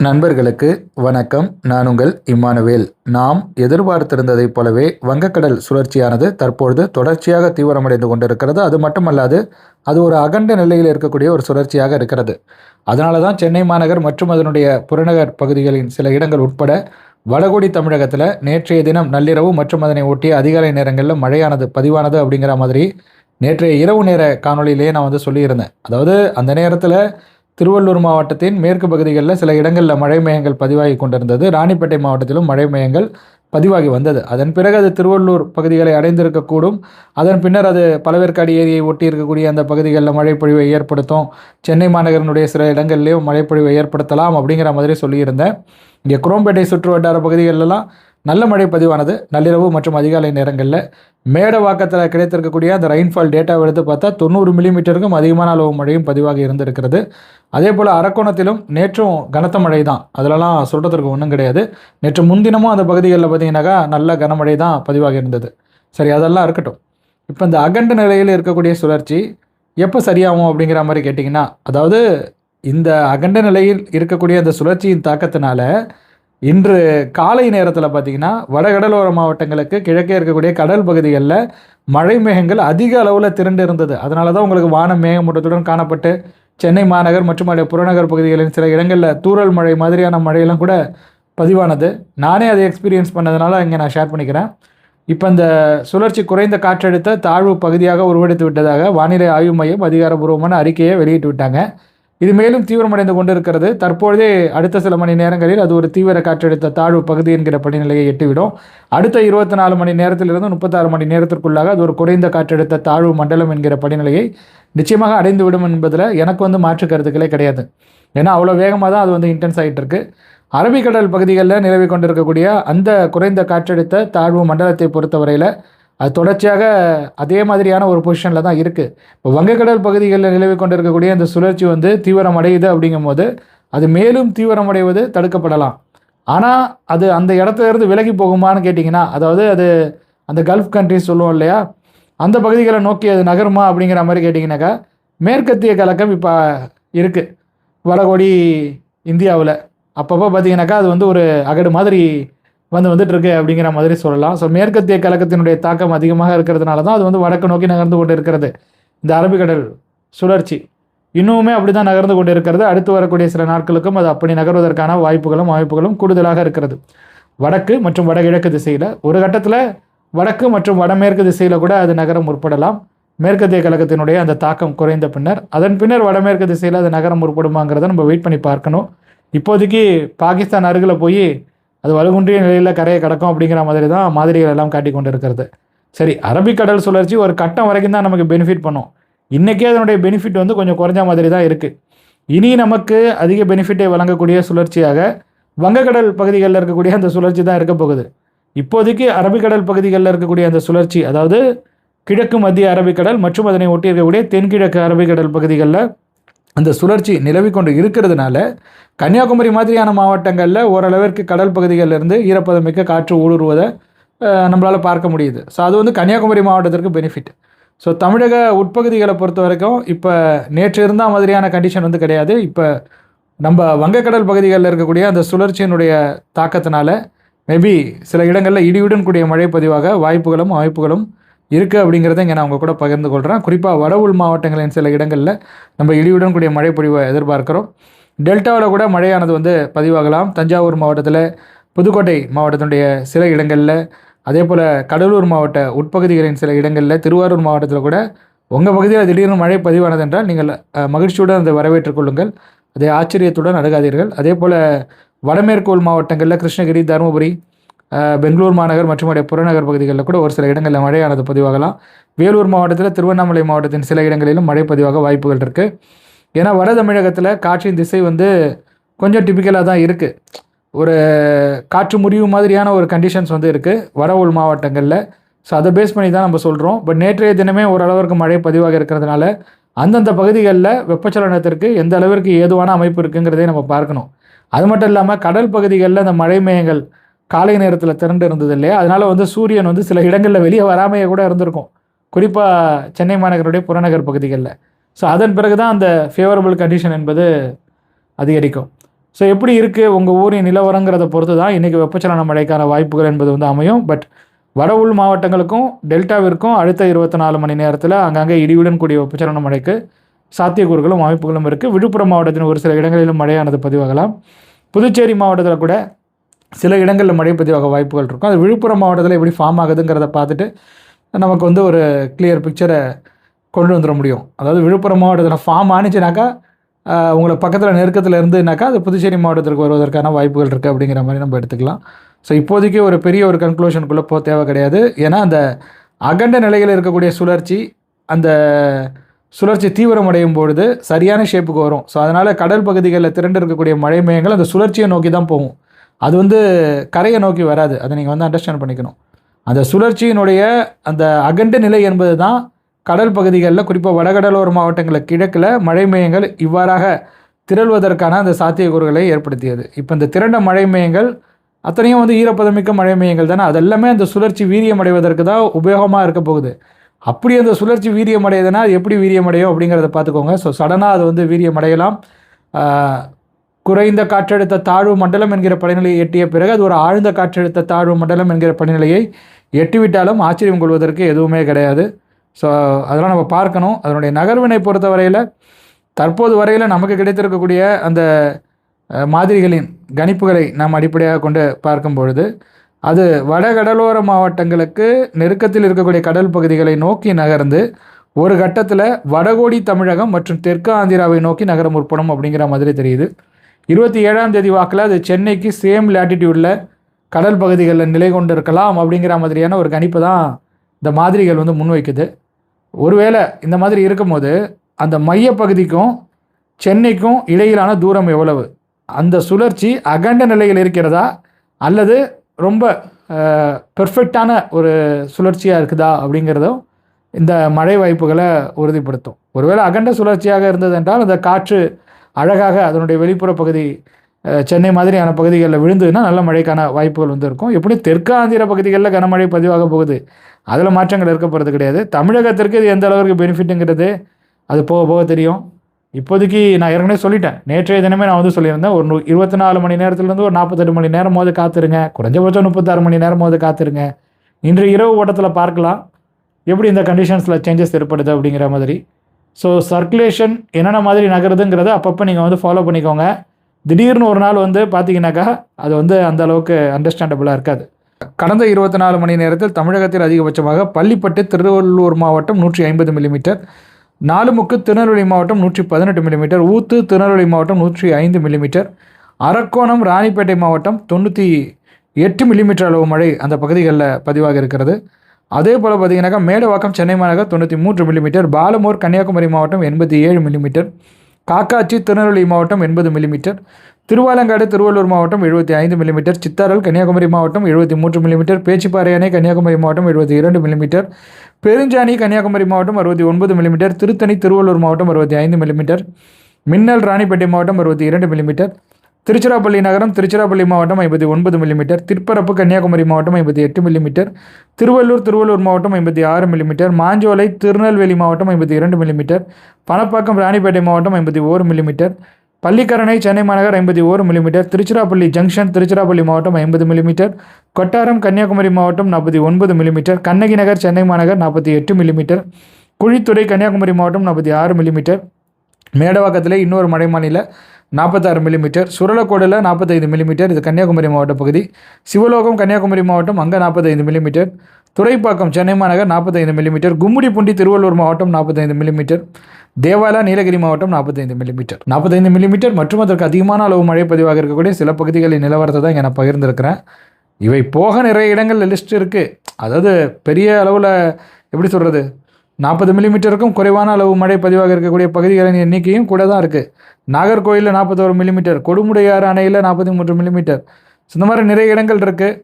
நண்பர்களுக்கு வணக்கம். நான் உங்கள் இம்மானுவேல். நாம் எதிர்பார்த்திருந்ததைப் போலவே வங்கக்கடல் சுழற்சியானது தற்பொழுது தொடர்ச்சியாக தீவிரமடைந்து கொண்டிருக்கிறது. அது மட்டுமல்லாது அது ஒரு அகண்ட நிலையில் இருக்கக்கூடிய ஒரு சுழற்சியாக இருக்கிறது. அதனால தான் சென்னை மாநகர் மற்றும் அதனுடைய புறநகர் பகுதிகளின் சில இடங்கள் உட்பட வடகோடி தமிழகத்தில் நேற்றைய தினம் நள்ளிரவு மற்றும் அதனை ஒட்டிய அதிகாலை நேரங்களில் மழையானது பதிவானது அப்படிங்கிற மாதிரி நேற்றைய இரவு நேர காணொளியிலேயே நான் வந்து சொல்லியிருந்தேன். அதாவது அந்த நேரத்தில் திருவள்ளூர் மாவட்டத்தின் மேற்கு பகுதிகளில் சில இடங்களில் மழை மேகங்கள் பதிவாகி கொண்டிருந்தது. ராணிப்பேட்டை மாவட்டத்திலும் மழை மேகங்கள் பதிவாகி வந்தது. அதன் பிறகு அது திருவள்ளூர் பகுதிகளை அடைந்திருக்கக்கூடும். அதன் பின்னர் அது பலவேற்காடு ஏரியை ஒட்டி இருக்கக்கூடிய அந்த பகுதிகளில் மழைப்பொழிவை ஏற்படுத்தும். சென்னை மாநகரனுடைய சில இடங்கள்லேயும் மழைப்பொழிவை ஏற்படுத்தலாம் அப்படிங்கிற மாதிரி சொல்லியிருந்தேன். இங்கே குரோம்பேட்டை சுற்று வட்டார பகுதிகளெல்லாம் நல்ல மழை பதிவானது. நள்ளிரவு மற்றும் அதிகாலை நேரங்களில் மேடவாக்கத்தில் கிடைத்திருக்கக்கூடிய அந்த ரெயின்ஃபால் டேட்டாவை எடுத்து பார்த்தா தொண்ணூறு மில்லிமீட்டருக்கும் அதிகமான அளவு மழையும் பதிவாக இருந்திருக்கிறது. அதே போல் அரக்கோணத்திலும் நேற்றும் கனத்த மழை தான் அதிலலாம் சொல்கிறதுக்கு ஒன்றும் கிடையாது. நேற்று முன்தினமும் அந்த பகுதிகளில் பார்த்தீங்கன்னாக்கா நல்ல கனமழை தான் பதிவாக இருந்தது. சரி அதெல்லாம் இருக்கட்டும். இப்போ இந்த அகண்ட நிலையில் இருக்கக்கூடிய சுழற்சி எப்போ சரியாகும் அப்படிங்கிற மாதிரி கேட்டிங்கன்னா அதாவது இந்த அகண்ட நிலையில் இருக்கக்கூடிய அந்த சுழற்சியின் தாக்கத்தினால இன்று காலை நேரத்தில் பார்த்தீங்கன்னா வடகடலோர மாவட்டங்களுக்கு கிழக்கே இருக்கக்கூடிய கடல் பகுதிகளில் மழை மேகங்கள் அதிக அளவில் திரண்டு இருந்தது அதனால தான் உங்களுக்கு வானம் மேகமூட்டத்துடன் காணப்பட்டு சென்னை மாநகர் மற்றும் அதே புறநகர் பகுதிகளின் சில இடங்களில் தூறல் மழை மாதிரியான மழையெல்லாம் கூட பதிவானது. நானே அதை எக்ஸ்பீரியன்ஸ் பண்ணதுனால இங்கே நான் ஷேர் பண்ணிக்கிறேன். இப்போ இந்த சுழற்சி குறைந்த காற்றழுத்த தாழ்வு பகுதியாக உருவெடுத்து விட்டதாக வானிலை ஆய்வு மையம் அதிகாரப்பூர்வமான அறிக்கையை வெளியிட்டு விட்டாங்க. இது மேலும் தீவிரமடைந்து கொண்டிருக்கிறது. தற்பொழுதே அடுத்த சில மணி நேரங்களில் அது ஒரு தீவிர காற்றழுத்த தாழ்வு பகுதி என்கிற படிநிலையை எட்டிவிடும். அடுத்த இருபத்தி நாலு மணி நேரத்திலிருந்து முப்பத்தாறு மணி நேரத்திற்குள்ளாக அது ஒரு குறைந்த காற்றழுத்த தாழ்வு மண்டலம் என்கிற படிநிலையை நிச்சயமாக அடைந்து விடும் என்பதில் எனக்கு வந்து மாற்று கருத்துக்களே கிடையாது. ஏன்னா அவ்வளோ வேகமாக தான் அது வந்து இன்டென்ஸ் ஆகிட்டு இருக்கு அரபிக்கடல் பகுதிகளில் நிலவி கொண்டிருக்கக்கூடிய அந்த குறைந்த காற்றழுத்த தாழ்வு மண்டலத்தை பொறுத்தவரையில் அது தொடர்ச்சியாக அதே மாதிரியான ஒரு பொசிஷனில் தான் இருக்குது இப்போ வங்கக்கடல் பகுதிகளில் நிலவி கொண்டிருக்கக்கூடிய அந்த சுழற்சி வந்து தீவிரம் அடையுது அப்படிங்கும் போது அது மேலும் தீவிரமடைவது தடுக்கப்படலாம். ஆனால் அது அந்த இடத்துல இருந்து விலகி போகுமான்னு கேட்டிங்கன்னா அதாவது அது அந்த கல்ஃப் கண்ட்ரிஸ் சொல்லுவோம் இல்லையா? அந்த பகுதிகளை நோக்கி அது நகருமா அப்படிங்கிற மாதிரி கேட்டிங்கனாக்கா மேற்கத்திய கலக்கம் இப்போ இருக்குது வடகோடி இந்தியாவில். அப்பப்போ பார்த்தீங்கன்னாக்கா அது வந்து ஒரு அகடு மாதிரி வந்து வந்துட்டுருக்கு அப்படிங்கிற மாதிரி சொல்லலாம். ஸோ மேற்கத்திய கழகத்தினுடைய தாக்கம் அதிகமாக இருக்கிறதுனால தான் அது வந்து வடக்கு நோக்கி நகர்ந்து கொண்டு இருக்கிறது இந்த அரபிக்கடல் சுழற்சி இன்னுமே அப்படி தான் நகர்ந்து கொண்டு இருக்கிறது அடுத்து வரக்கூடிய சில நாட்களுக்கும் அது அப்படி நகர்வதற்கான வாய்ப்புகளும் வாய்ப்புகளும் கூடுதலாக இருக்கிறது. வடக்கு மற்றும் வடகிழக்கு திசையில் ஒரு கட்டத்தில் வடக்கு மற்றும் வடமேற்கு திசையில் கூட அது நகரம் முற்படலாம். மேற்கத்திய கழகத்தினுடைய அந்த தாக்கம் குறைந்த பின்னர் அதன் பின்னர் வடமேற்கு திசையில் அது நகரம் முற்படுமாங்கிறத நம்ம வெயிட் பண்ணி பார்க்கணும். இப்போதைக்கு பாகிஸ்தான் அருகில் போய் அது வலுகுன்றிய நிலையில் கரையை கடக்கும் அப்படிங்கிற மாதிரி தான் மாதிரிகள் எல்லாம் காட்டி கொண்டு இருக்கிறது சரி அரபிக்கடல் சுழற்சி ஒரு கட்டம் வரைக்கும் தான் நமக்கு பெனிஃபிட் பண்ணும். இன்றைக்கே அதனுடைய பெனிஃபிட் வந்து கொஞ்சம் குறைஞ்ச மாதிரி தான் இருக்குது இனி நமக்கு அதிக பெனிஃபிட்டை வழங்கக்கூடிய சுழற்சியாக வங்கக்கடல் பகுதிகளில் இருக்கக்கூடிய அந்த சுழற்சி தான் இருக்க போகுது. இப்போதைக்கு அரபிக்கடல் பகுதிகளில் இருக்கக்கூடிய அந்த சுழற்சி அதாவது கிழக்கு மத்திய அரபிக்கடல் மற்றும் அதனை ஒட்டி இருக்கக்கூடிய தென்கிழக்கு அரபிக்கடல் பகுதிகளில் அந்த சுழற்சி நிலவி கொண்டு இருக்கிறதுனால கன்னியாகுமரி மாதிரியான மாவட்டங்களில் ஓரளவிற்கு கடல் பகுதிகளிலிருந்து ஈரப்பதமிக்க காற்று ஊடுருவதை நம்மளால் பார்க்க முடியுது. ஸோ அது வந்து கன்னியாகுமரி மாவட்டத்திற்கு பெனிஃபிட் ஸோ தமிழக உட்பகுதிகளை பொறுத்த வரைக்கும் இப்போ நேற்று இருந்தால் மாதிரியான கண்டிஷன் வந்து கிடையாது. இப்போ நம்ம வங்கக்கடல் பகுதிகளில் இருக்கக்கூடிய அந்த சுழற்சியினுடைய தாக்கத்தினால மேபி சில இடங்களில் இடியுடன் கூடிய மழை பதிவாக வாய்ப்புகளும் வாய்ப்புகளும் இருக்குது அப்படிங்கிறத இங்கே நான் உங்கள் கூட பகிர்ந்து கொள்கிறேன் குறிப்பாக வட உள் மாவட்டங்களின் சில இடங்களில் நம்ம இடியுடன் கூடிய மழை பொழிவை எதிர்பார்க்குறோம். டெல்டாவில் கூட மழையானது வந்து பதிவாகலாம். தஞ்சாவூர் மாவட்டத்தில் புதுக்கோட்டை மாவட்டத்தினுடைய சில இடங்களில் அதே போல் கடலூர் மாவட்ட உட்பகுதிகளின் சில இடங்களில் திருவாரூர் மாவட்டத்தில் கூட உங்கள் பகுதியில் திடீர்னு மழை பதிவானது என்றால் நீங்கள் மகிழ்ச்சியுடன் அதை வரவேற்றுக் கொள்ளுங்கள். அதை ஆச்சரியத்துடன் அணுகாதீர்கள். அதே போல் வடமேற்கு மாவட்டங்களில் கிருஷ்ணகிரி தருமபுரி பெங்களூர் மாநகர் மற்றும் உடைய புறநகர் பகுதிகளில் கூட ஒரு சில இடங்களில் மழையானது பதிவாகலாம். வேலூர் மாவட்டத்தில் திருவண்ணாமலை மாவட்டத்தின் சில இடங்களிலும் மழை பதிவாக வாய்ப்புகள் இருக்குது ஏன்னா வட தமிழகத்தில் காற்றின் திசை வந்து கொஞ்சம் டிப்பிக்கலாக தான் இருக்குது ஒரு காற்று முறிவு மாதிரியான ஒரு கண்டிஷன்ஸ் வந்து இருக்குது வட உள் மாவட்டங்களில். ஸோ அதை பேஸ் பண்ணி தான் நம்ம சொல்கிறோம் பட் நேற்றைய தினமே ஓரளவிற்கு மழை பதிவாக இருக்கிறதுனால அந்தந்த பகுதிகளில் வெப்பச்சலனத்திற்கு எந்த அளவிற்கு ஏதுவான அமைப்பு இருக்குங்கிறதே நம்ம பார்க்கணும். அது மட்டும் இல்லாமல் கடல் பகுதிகளில் அந்த மழை மேயங்கள் காலை நேரத்தில் திரண்டு இருந்தது இல்லையா? அதனால் வந்து சூரியன் வந்து சில இடங்களில் வெளியே வராமையே கூட இருந்திருக்கும். குறிப்பாக சென்னை மாநகருடைய புறநகர் பகுதிகளில். ஸோ அதன் பிறகு தான் அந்த ஃபேவரபிள் கண்டிஷன் என்பது அதிகரிக்கும். ஸோ எப்படி இருக்குது உங்கள் ஊரின் நிலவரங்கிறத பொறுத்து தான் இன்றைக்கி வெப்பச்சலன மழைக்கான வாய்ப்புகள் என்பது வந்து அமையும். பட் வட உள் மாவட்டங்களுக்கும் டெல்டாவிற்கும் அடுத்த இருபத்தி நாலு மணி நேரத்தில் அங்கங்கே இடியுடன் கூடிய வெப்பச்சலன மழைக்கு சாத்தியக்கூறுகளும் வாய்ப்புகளும் இருக்குது விழுப்புரம் மாவட்டத்தின் ஒரு சில இடங்களிலும் மழையானது பதிவாகலாம். புதுச்சேரி மாவட்டத்தில் கூட சில இடங்களில் மழை பதிவாக வாய்ப்புகள் இருக்கும். அது விழுப்புரம் மாவட்டத்தில் எப்படி ஃபார்ம் ஆகுதுங்கிறத பார்த்துட்டு நமக்கு வந்து ஒரு கிளியர் பிக்சரை கொண்டு வந்துட முடியும். அதாவது விழுப்புரம் மாவட்டத்தில் ஃபார்ம் ஆனிச்சுனாக்கா உங்களை பக்கத்தில் நெருக்கத்தில் இருந்துனாக்கா அது புதுச்சேரி மாவட்டத்திற்கு வருவதற்கான வாய்ப்புகள் இருக்குது அப்படிங்கிற மாதிரி நம்ம எடுத்துக்கலாம். ஸோ இப்போதைக்கு ஒரு பெரிய ஒரு கன்க்ளூஷனுக்குள்ளே போக தேவை கிடையாது. ஏன்னா அந்த அகண்ட நிலையில் இருக்கக்கூடிய சுழற்சி அந்த சுழற்சி தீவிரமடையும் பொழுது சரியான ஷேப்புக்கு வரும். ஸோ அதனால் கடல் பகுதிகளில் திரண்டு இருக்கக்கூடிய மழை மேகங்கள் அந்த சுழற்சியை நோக்கி தான் போகும். அது வந்து கரையை நோக்கி வராது. அதை நீங்கள் வந்து அண்டர்ஸ்டாண்ட் பண்ணிக்கணும். அந்த சுழற்சியினுடைய அந்த அகண்ட நிலை என்பது தான் கடல் பகுதிகளில் குறிப்பாக வடகடலோர மாவட்டங்களில் கிழக்கில் மழை மையங்கள் இவ்வாறாக திரள்வதற்கான அந்த சாத்தியக்கூறுகளை ஏற்படுத்தியது. இப்போ இந்த திரண்ட மழை மையங்கள் அத்தனையும் வந்து ஈரப்பதமிக்க மழை மையங்கள் தானே அதெல்லாமே அந்த சுழற்சி வீரியம் அடைவதற்கு தான் உபயோகமாக இருக்க போகுது. அப்படி அந்த சுழற்சி வீரியம் அடையுதுன்னா அது எப்படி வீரியம் அடையும் அப்படிங்கிறத பார்த்துக்கோங்க. ஸோ சடனாக அது வந்து வீரியம் அடையலாம் குறைந்த காற்றழுத்த தாழ்வு மண்டலம் என்கிற படிநிலையை எட்டிய பிறகு அது ஒரு ஆழ்ந்த காற்றழுத்த தாழ்வு மண்டலம் என்கிற படிநிலையை எட்டிவிட்டாலும் ஆச்சரியம் கொள்வதற்கு எதுவுமே கிடையாது. ஸோ அதெல்லாம் நம்ம பார்க்கணும். அதனுடைய நகர்வினை பொறுத்த வரையில் தற்போது வரையில் நமக்கு கிடைத்திருக்கக்கூடிய அந்த மாதிரிகளின் கணிப்புகளை நாம் அடிப்படையாக கொண்டு பார்க்கும் பொழுது அது வடகடலோர மாவட்டங்களுக்கு நெருக்கத்தில் இருக்கக்கூடிய கடல் பகுதிகளை நோக்கி நகர்ந்து ஒரு கட்டத்தில் வடகோடி தமிழகம் மற்றும் தெற்கு ஆந்திராவை நோக்கி நகர முற்படும் அப்படிங்கிற மாதிரி தெரியுது. இருபத்தி ஏழாம் தேதி வாக்கில் அது சென்னைக்கு சேம் லேட்டிடியூடில் கடல் பகுதிகளில் நிலை கொண்டு இருக்கலாம் அப்படிங்கிற மாதிரியான ஒரு கணிப்பு தான் இந்த மாதிரிகள் வந்து முன்வைக்குது. ஒருவேளை இந்த மாதிரி இருக்கும்போது அந்த மையப்பகுதிக்கும் சென்னைக்கும் இடையிலான தூரம் எவ்வளவு? அந்த சுழற்சி அகண்ட நிலையில் இருக்கிறதா? அல்லது ரொம்ப பெர்ஃபெக்டான ஒரு சுழற்சியாக இருக்குதா? அப்படிங்கிறதும் இந்த மழை வாய்ப்புகளை உறுதிப்படுத்தும். ஒருவேளை அகண்ட சுழற்சியாக இருந்தது என்றால் அந்த காற்று அழகாக அதனுடைய வெளிப்புற பகுதி சென்னை மாதிரியான பகுதிகளில் விழுந்ததுன்னா நல்ல மழைக்கான வாய்ப்புகள் வந்து இருக்கும். எப்படி தெற்காந்திர பகுதிகளில் கனமழை பதிவாக போகுது. அதில் மாற்றங்கள் இருக்க போகிறது கிடையாது. தமிழகத்திற்கு இது எந்த அளவுக்கு பெனிஃபிட்டுங்கிறது அது போக போக தெரியும். இப்போதைக்கு நான் ஏற்கனவே சொல்லிட்டேன். நேற்றைய தினமே நான் வந்து சொல்லியிருந்தேன் ஒரு நூ- இருபத்தி நாலு மணி நேரத்துலேருந்து ஒரு நாற்பத்தெட்டு மணி நேரம் போது காத்துருங்க. குறைஞ்சபட்சம் முப்பத்தாறு மணி நேரம் போது காத்துருங்க. இன்று இரவு ஓட்டத்தில் பார்க்கலாம். எப்படி இந்த கண்டிஷன்ஸில் சேஞ்சஸ் ஏற்படுது அப்படிங்கிற மாதிரி. ஸோ சர்க்குலேஷன் என்னென்ன மாதிரி நகருதுங்கிறத அப்பப்போ நீங்கள் வந்து ஃபாலோ பண்ணிக்கோங்க. திடீர்னு ஒரு நாள் வந்து பார்த்தீங்கன்னாக்கா அது வந்து அந்த அளவுக்கு அண்டர்ஸ்டாண்டபுளாக இருக்காது. கடந்த இருபத்தி நாலு மணி நேரத்தில் தமிழகத்தில் அதிகபட்சமாக பள்ளிப்பட்டு திருவள்ளூர் மாவட்டம் நூற்றி ஐம்பது மில்லிமீட்டர் நாலுமுக்கு திருநெல்வேலி மாவட்டம் நூற்றி பதினெட்டு மில்லிமீட்டர் ஊத்து திருநெல்வேலி மாவட்டம் நூற்றி ஐந்து மில்லிமீட்டர் அரக்கோணம் ராணிப்பேட்டை மாவட்டம் தொண்ணூற்றி எட்டு மில்லிமீட்டர் அளவு மழை அந்த பகுதிகளில் பதிவாக இருக்கிறது. அதே போல் பார்த்தீங்கன்னாக்கா மேடவாக்கம் சென்னை மாநகர் தொண்ணூற்றி மூன்று மில்லிமீட்டர் பாலமூர் கன்னியாகுமரி மாவட்டம் எண்பத்தி ஏழு மில்லிமீட்டர் காக்காட்சி திருநெல்வேலி மாவட்டம் எண்பது மில்லிமீட்டர் திருவாலங்காடு திருவள்ளூர் மாவட்டம் எழுபத்தி ஐந்து மில்லிமீட்டர் சித்தாரல் கன்னியாகுமரி மாவட்டம் எழுபத்தி மூன்று மில்லிமீட்டர் பேச்சிப்பாறை அணை கன்னியாகுமரி மாவட்டம் எழுபத்தி இரண்டு மில்லிமீட்டர் பெருஞ்சாணி கன்னியாகுமரி மாவட்டம் அறுபத்தி ஒன்பது மில்லிமீட்டர் திருத்தணி திருவள்ளூர் மாவட்டம் அறுபத்தி ஐந்து மில்லிமீட்டர் மின்னல் ராணிப்பேட்டை மாவட்டம் அறுபத்தி இரண்டு மில்லிமீட்டர் திருச்சிராப்பள்ளி நகரம் திருச்சிராப்பள்ளி மாவட்டம் ஐம்பத்தி ஒன்பது மில்லிமீட்டர் திருப்பரப்பு கன்னியாகுமரி மாவட்டம் ஐம்பத்தி எட்டு மில்லிமீட்டர் திருவள்ளூர் திருவள்ளூர் மாவட்டம் ஐம்பத்தி ஆறு மில்லிமீட்டர் மாஞ்சோலை திருநெல்வேலி மாவட்டம் ஐம்பத்தி இரண்டு மில்லிமீட்டர் பணப்பாக்கம் ராணிப்பேட்டை மாவட்டம் ஐம்பத்தி ஓரு மில்லிமீட்டர் பள்ளிக்கரணை சென்னை மாநகர் ஐம்பத்தி ஓரு மில்லிமீட்டர் திருச்சிராப்பள்ளி ஜங்ஷன் திருச்சிராப்பள்ளி மாவட்டம் ஐம்பது மில்லிமீட்டர் கொட்டாரம் கன்னியாகுமரி மாவட்டம் நாற்பத்தி ஒன்பது மில்லிமீட்டர் கண்ணகி நகர் சென்னை மாநகர் நாற்பத்தி எட்டு மில்லிமீட்டர் குழித்துறை கன்னியாகுமரி மாவட்டம் நாற்பத்தி ஆறு மில்லிமீட்டர் மேடவாக்கத்தில் இன்னொரு மழை மாநில நாற்பத்தாறு மில்லிமீட்டர் சுரலக்கோடில் நாற்பத்தைந்து மில்லிமீட்டர் இது கன்னியாகுமரி மாவட்ட பகுதி. சிவலோகம் கன்னியாகுமரி மாவட்டம் அங்கே நாற்பத்தைந்து மில்லிமீட்டர் துறைப்பாக்கம் சென்னை மாநகர் நாற்பத்தைந்து மில்லிமீட்டர் கும்முடிப்பூண்டி திருவள்ளூர் மாவட்டம் நாற்பத்தைந்து மில்லிமீட்டர் தேவாலா நீலகிரி மாவட்டம் நாற்பத்தைந்து மில்லிமீட்டர் நாற்பத்தைந்து மில்லிமீட்டர் மற்றும் அதற்கு அதிகமான அளவு மழை பதிவாக இருக்கக்கூடிய சில பகுதிகளின் நிலவரத்தை தான் இங்கே நான் பகிர்ந்திருக்கிறேன். இவை போக நிறைய இடங்களில் லிஸ்ட் இருக்குது அதாவது பெரிய அளவில் எப்படி சொல்கிறது நாற்பது மில்லிமீட்டருக்கும் குறைவான அளவு மழை பதிவாக இருக்கக்கூடிய பகுதிகளின் எண்ணிக்கையும் கூட தான் இருக்குது நாகர்கோயிலில் நாற்பத்தோரு மில்லிமீட்டர் கொடுமுடையாறு அணையில் நாற்பத்தி மூன்று மில்லிமீட்டர் இந்த மாதிரி நிறைய இடங்கள் இருக்குது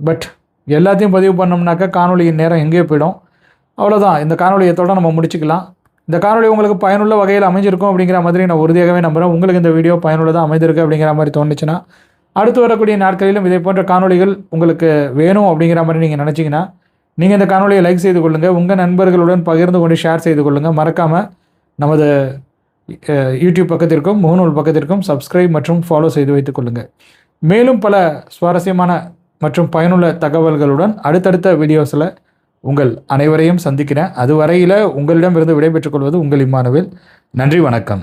பட் எல்லாத்தையும் பதிவு பண்ணோம்னாக்கா காணொளியின் நேரம் எங்கேயோ போயிடும். அவ்வளோதான் இந்த காணொலியத்தோட நம்ம முடிச்சுக்கலாம். இந்த காணொலி உங்களுக்கு பயனுள்ள வகையில் அமைஞ்சிருக்கும் அப்படிங்கிற மாதிரி நான் உறுதியாகவே நம்புகிறேன் உங்களுக்கு இந்த வீடியோ பயனுள்ளதாக அமைந்திருக்கு அப்படிங்கிற மாதிரி தோணுச்சுன்னா அடுத்து வரக்கூடிய நாட்களிலும் இதே போன்ற காணொளிகள் உங்களுக்கு வேணும் அப்படிங்கிற மாதிரி நீங்கள் நினச்சிங்கன்னா நீங்கள் இந்த காணொலியை லைக் செய்து கொள்ளுங்கள் உங்கள் நண்பர்களுடன் பகிர்ந்து கொண்டு ஷேர் செய்து கொள்ளுங்கள் மறக்காமல் நமது யூடியூப் பக்கத்திற்கும் முகநூல் பக்கத்திற்கும் சப்ஸ்கிரைப் மற்றும் ஃபாலோ செய்து வைத்துக் கொள்ளுங்கள் மேலும் பல சுவாரஸ்யமான மற்றும் பயனுள்ள தகவல்களுடன் அடுத்தடுத்த வீடியோஸில் உங்கள் அனைவரையும் சந்திக்கிறேன். அதுவரையில் உங்களிடமிருந்து விடைபெற்றுக் கொள்வது உங்கள் இம்மானுவேல். நன்றி வணக்கம்.